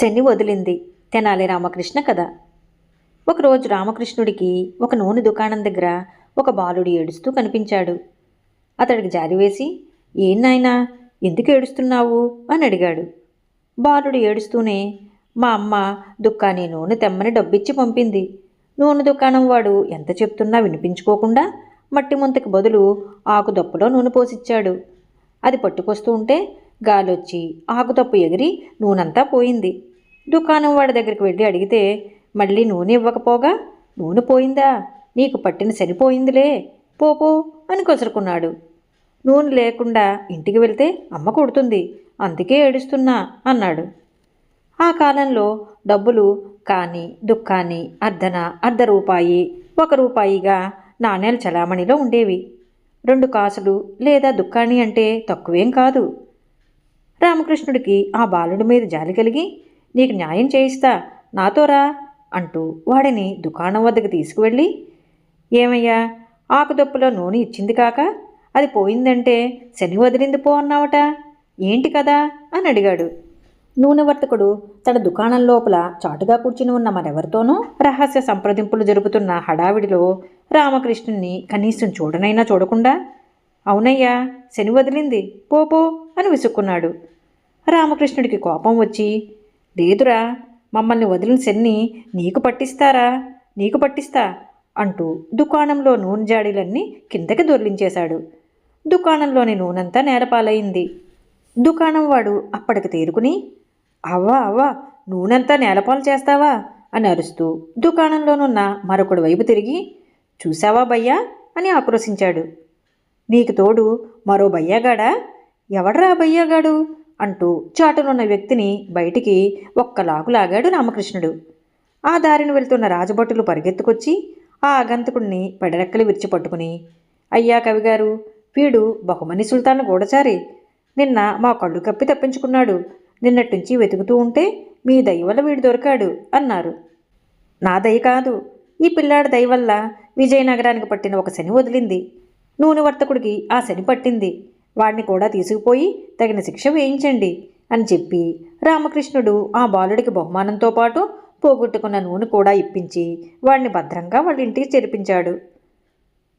శని వదిలింది. తెనాలి రామకృష్ణ కథ. ఒకరోజు రామకృష్ణుడికి ఒక నూనె దుకాణం దగ్గర ఒక బాలుడు ఏడుస్తూ కనిపించాడు. అతడికి జారివేసి ఏం నాయనా ఎందుకు ఏడుస్తున్నావు? అని అడిగాడు. బాలుడు ఏడుస్తూనే మా అమ్మ దుకాణి నూనె తెమ్మని డబ్బిచ్చి పంపింది. నూనె దుకాణం వాడు ఎంత చెప్తున్నా వినిపించుకోకుండా మట్టి ముంతకి బదులు ఆకు దొప్పలో నూనె పోసిచ్చాడు. అది పట్టుకొస్తూ ఉంటే గాలొచ్చి ఆకుతప్పు ఎగిరి నూనంతా పోయింది. దుకాణం వాడి దగ్గరికి వెళ్ళి అడిగితే మళ్ళీ నూనె ఇవ్వకపోగా? నూనె పోయిందా? నీకు పట్టిన సరిపోయిందిలే పోపో అని కొసరుకున్నాడు. నూనె లేకుండా ఇంటికి వెళ్తే అమ్మ కొడుతుంది. అందుకే ఏడుస్తున్నా అన్నాడు. ఆ కాలంలో డబ్బులు కాని దుఃఖాన్ని అర్ధన అర్ధ రూపాయి ఒక రూపాయిగా నాణేలు చలామణిలో ఉండేవి. రెండు కాసులు లేదా దుక్కాణి అంటే తక్కువేం కాదు. రామకృష్ణుడికి ఆ బాలుడి మీద జాలి కలిగి నీకు న్యాయం చేయిస్తా నాతో రా అంటూ వాడిని దుకాణం వద్దకు తీసుకువెళ్ళి ఏమయ్యా ఆకుదొప్పలో నూనె ఇచ్చింది కాక అది పోయిందంటే శని వదిలింది పో అన్నావట ఏంటి కదా అని అడిగాడు. నూనె వర్తకుడు తన దుకాణం లోపల చాటుగా కూర్చుని ఉన్న మరెవరితోనూ రహస్య సంప్రదింపులు జరుపుతున్న హడావిడిలో రామకృష్ణుణ్ణి కనీసం చూడనైనా చూడకుండా అవునయ్యా శని వదిలింది పోపో అని విసుక్కున్నాడు. రామకృష్ణుడికి కోపం వచ్చి లేదురా మమ్మల్ని వదిలిన శని నీకు పట్టిస్తారా? నీకు పట్టిస్తా? అంటూ దుకాణంలో నూనె జాడీలన్నీ కిందకి దొర్లించేశాడు. దుకాణంలోని నూనెంతా నేలపాలైంది. దుకాణం వాడు అప్పటికి తేరుకుని అవ్వా అవ్వా నూనెంతా నేలపాలు చేస్తావా? అని అరుస్తూ దుకాణంలోనున్న మరొకడు వైపు తిరిగి చూసావా భయ్యా? అని ఆక్రోశించాడు. నీకు తోడు మరో భయ్యాగాడా? ఎవడ్రా బయ్యగాడు బయ్యాగాడు అంటూ చాటునున్న వ్యక్తిని బయటికి ఒక్కలాగు లాగాడు రామకృష్ణుడు. ఆ దారిని వెళ్తున్న రాజభటులు పరిగెత్తుకొచ్చి ఆ ఆగంతకుడిని పెడరెక్కలు విరిచి పట్టుకుని అయ్యా కవిగారు వీడు బహుమని సుల్తాన్ గూడచారి నిన్న మా కళ్ళు కప్పి తప్పించుకున్నాడు. నిన్నట్టుంచి వెతుకుతూ ఉంటే మీ దయ వల్ల వీడు దొరికాడు అన్నారు. నా దయ కాదు. ఈ పిల్లాడి దయ వల్ల విజయనగరానికి పట్టిన ఒక శని వదిలింది. నూనె వర్తకుడికి ఆ శని పట్టింది. వాడిని కూడా తీసుకుపోయి తగిన శిక్ష వేయించండి అని చెప్పి రామకృష్ణుడు ఆ బాలుడికి బహుమానంతో పాటు పోగొట్టుకున్న నూనె కూడా ఇప్పించి వాడిని భద్రంగా వాళ్ళ ఇంటికి చేర్పించాడు.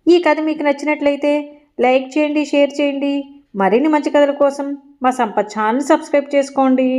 ఈ కథ మీకు నచ్చినట్లయితే లైక్ చేయండి షేర్ చేయండి. మరిన్ని మంచి కథల కోసం మా సంపత్ ఛానల్ సబ్స్క్రైబ్ చేసుకోండి.